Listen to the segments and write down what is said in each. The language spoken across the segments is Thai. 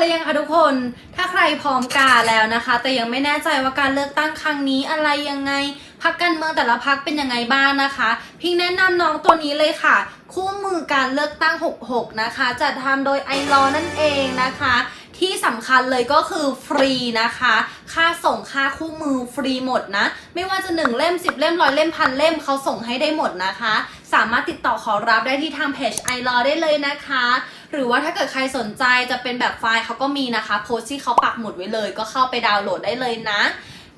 รือยังคะทุกคน ถ้าใครพร้อมกาแล้วนะคะ แต่ยังไม่แน่ใจว่าการเลือกตั้งครั้งนี้อะไรยังไงพักการเมืองแต่ละพักเป็นยังไงบ้างนะคะ พิงแนะนำน้องตัวนี้เลยค่ะ คู่มือการเลือกตั้ง 66 นะคะจัดทำโดยไอรอนั่นเองนะคะ ที่สำคัญเลยก็คือฟรีนะคะ ค่าส่งค่าคู่มือฟรีหมดนะ ไม่ว่าจะ1เล่ม 10 เล่มร้อยเล่มพันเล่มเขาส่งให้ได้หมดนะคะ สามารถติดต่อขอรับได้ที่ทางเพจไอรอได้เลยนะคะ หรือว่าถ้าเกิดใครสนใจจะเป็นแบบไฟล์เขาก็มีนะคะ โพสต์ที่เขาปักหมุดไว้เลย ก็เข้าไปดาวน์โหลดได้เลยนะ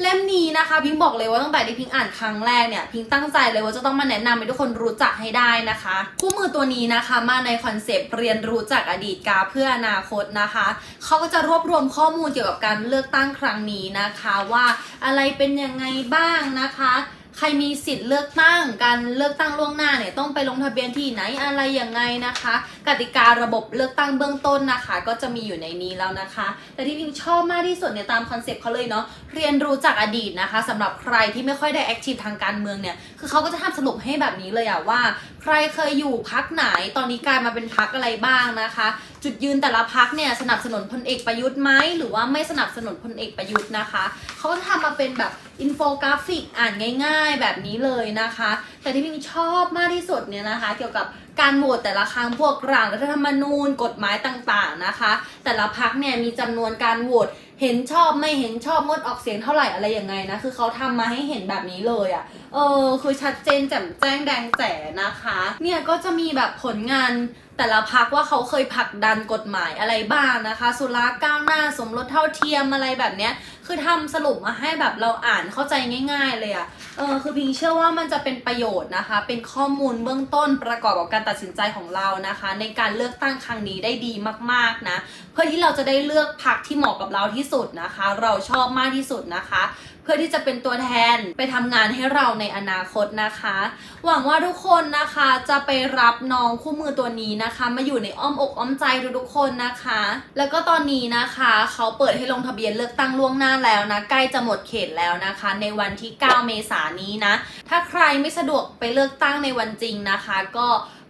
เล่มนี้นะคะพิงบอกเลยว่าตั้งแต่ที่พิงอ่านครั้งแรกเนี่ยพิงตั้งใจเลยว่าจะต้องมาแนะนำให้ทุกคนรู้จักให้ได้นะคะ คู่มือตัวนี้นะคะมาในคอนเซปต์เรียนรู้จากอดีตกาเพื่ออนาคตนะคะเขาก็จะรวบรวมข้อมูลเกี่ยวกับการเลือกตั้งครั้งนี้นะคะ ว่าอะไรเป็นยังไงบ้างนะคะ ใครมีสิทธิ์เลือกตั้ง การเลือกตั้งล่วงหน้าเนี่ยต้องไปลงทะเบียนที่ไหนอะไรยังไงนะคะ กติการะบบเลือกตั้งเบื้องต้นนะคะ ก็จะมีอยู่ในนี้แล้วนะคะ แต่ที่พิงชอบมากที่สุดเนี่ยตามคอนเซปต์เขาเลยเนาะเรียนรู้จากอดีตนะคะสำหรับใครที่ไม่ค่อยได้แอคทีฟทางการเมืองเนี่ยคือเขาก็จะทำสรุปให้แบบนี้เลยอะว่า ใครเคยอยู่พักไหนตอนนี้กลายมาเป็นพักอะไรบ้างนะคะ จุดยืนแต่ละพักเนี่ยสนับสนุนพลเอกประยุทธ์ไหมหรือว่าไม่สนับสนุนพลเอกประยุทธ์นะคะเขาก็ทำมาเป็นแบบอินโฟกราฟิกอ่านง่าย ๆ แบบนี้เลยนะคะ แต่ที่พิงชอบมากที่สุดเนี่ยนะคะ เกี่ยวกับการโหวตแต่ละครั้งพวกร่างรัฐธรรมนูญ กฎหมายต่างๆนะคะ แต่ละพักเนี่ยมีจำนวนการโหวต เห็นชอบไม่เห็นชอบงดออกเสียงเท่าไหร่อะไรยังไงนะ คือเขาทำมาให้เห็นแบบนี้เลยอะ่ะ เออ คือชัดเจนแจ่มแจ้งแดงแจ๋นะคะ เนี่ยก็จะมีแบบผลงานแต่ละพักว่าเขาเคยผลักดันกฎหมายอะไรบ้างนะคะ สุราก้าวหน้าสมรสเท่าเทียมอะไรแบบเนี้ย คือทำสรุปมาให้แบบเราอ่านเข้าใจง่าย ๆ เลยอะเออคือพิงเชื่อว่ามันจะเป็นประโยชน์นะคะ เป็นข้อมูลเบื้องต้นประกอบกับการตัดสินใจของเรานะคะ ในการเลือกตั้งครั้งนี้ได้ดีมากๆนะ เพื่อที่เราจะได้เลือกพักที่เหมาะกับเราที่สุดนะคะ เราชอบมากที่สุดนะคะเพื่อที่จะเป็นตัวแทนไปทำงานให้เราในอนาคตนะคะ หวังว่าทุกคนนะคะจะไปรับน้องคู่มือตัวนี้นะคะ มาอยู่ในอ้อมอกอ้อมใจทุกๆคนนะคะ แล้วก็ตอนนี้นะคะเขาเปิดให้ลงทะเบียนเลือกตั้งล่วงหน้าแล้วนะใกล้จะหมดเขตแล้วนะคะ ในวันที่ 9 เมษายนนี้นะ ถ้าใครไม่สะดวกไปเลือกตั้งในวันจริงนะคะ ก็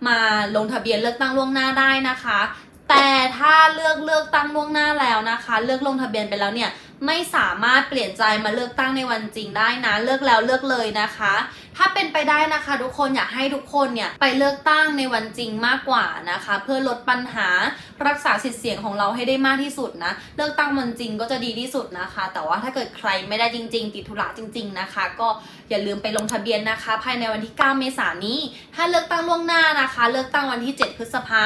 มาลงทะเบียนเลือกตั้งล่วงหน้าได้นะคะแต่ถ้าเลือกเลือกตั้งล่วงหน้าแล้วนะคะ เลือกลงทะเบียนไปแล้วเนี่ย ไม่สามารถเปลี่ยนใจมาเลือกตั้งในวันจริงได้นะเลือกแล้วเลือกเลยนะคะ ถ้าเป็นไปได้นะคะทุกคนอยากให้ทุกคนเนี่ยไปเลือกตั้งในวันจริงมากกว่านะคะ เพื่อลดปัญหารักษาสิทธิเสียงของเราให้ได้มากที่สุดนะ เลือกตั้งวันจริงก็จะดีที่สุดนะคะ แต่ว่าถ้าเกิดใครไม่ได้จริง ๆ ติดธุระจริง ๆนะคะ ก็อย่าลืมไปลงทะเบียนนะคะ ภายในวันที่ 9 เมษายนนี้ ถ้าเลือกตั้งล่วงหน้านะคะ เลือกตั้งวันที่ 7 พฤษภา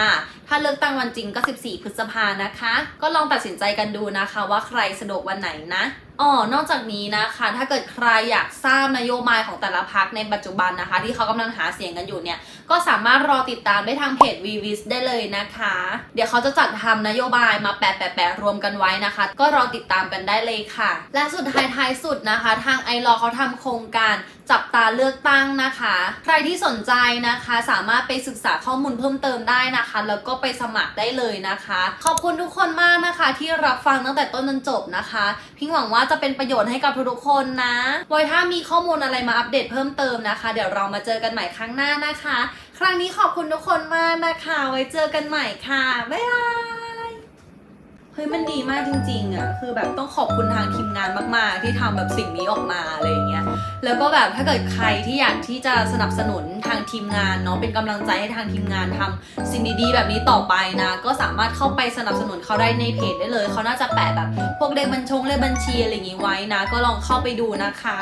ถ้าเลือกตั้งวันจริงก็ 14 พฤษภานะคะ ก็ลองตัดสินใจกันดูนะคะ ว่าใครสะดวกวันไหนนะอ๋อนอกจากนี้นะคะ ถ้าเกิดใครอยากทราบนโยบายของแต่ละพักในปัจจุบันนะคะ ที่เขากำลังหาเสียงกันอยู่เนี่ย ก็สามารถรอติดตามได้ทางเพจ v v i s ได้เลยนะคะ เดี๋ยวเขาจะจัดทำนโยบายมาแปะแปะแปะรวมกันไว้นะคะ ก็รอติดตามกันได้เลยค่ะ และสุดท้ายท้ายสุดนะคะ ทางไอรอเขาทำโครงการจับ ตาเลือกตั้งนะคะ ใครที่สนใจนะคะ สามารถไปศึกษาข้อมูลเพิ่มเติมได้นะคะ แล้วก็ไปสมัครได้เลยนะคะ ขอบคุณทุกคนมากนะคะ ที่รับฟังตั้งแต่ต้นจนจบนะคะ พิงหวังว่าจะเป็นประโยชน์ให้กับทุกๆคนนะไว้ถ้ามีข้อมูลอะไรมาอัปเดตเพิ่มเติมนะคะ เดี๋ยวเรามาเจอกันใหม่ครั้งหน้านะคะ ครั้งนี้ขอบคุณทุกคนมากนะคะ ไว้เจอกันใหม่ค่ะบ๊ายบาย เฮ้ยมันดีมากจริงๆอะคือแบบต้องขอบคุณทางทีมงานมาก ๆ ที่ทำแบบสิ่งนี้ออกมาอะไรอย่างเงี้ยแล้วก็แบบถ้าเกิดใครที่อยากที่จะสนับสนุนทางทีมงานเนาะเป็นกำลังใจให้ทางทีมงานทำสิ่งดีๆแบบนี้ต่อไปนะ ก็สามารถเข้าไปสนับสนุนเขาได้ในเพจได้เลยเขาน่าจะแปะแบบ พวกเลขบัญชงเลขบัญชีอะไรอย่างงี้ไว้นะ ก็ลองเข้าไปดูนะคะ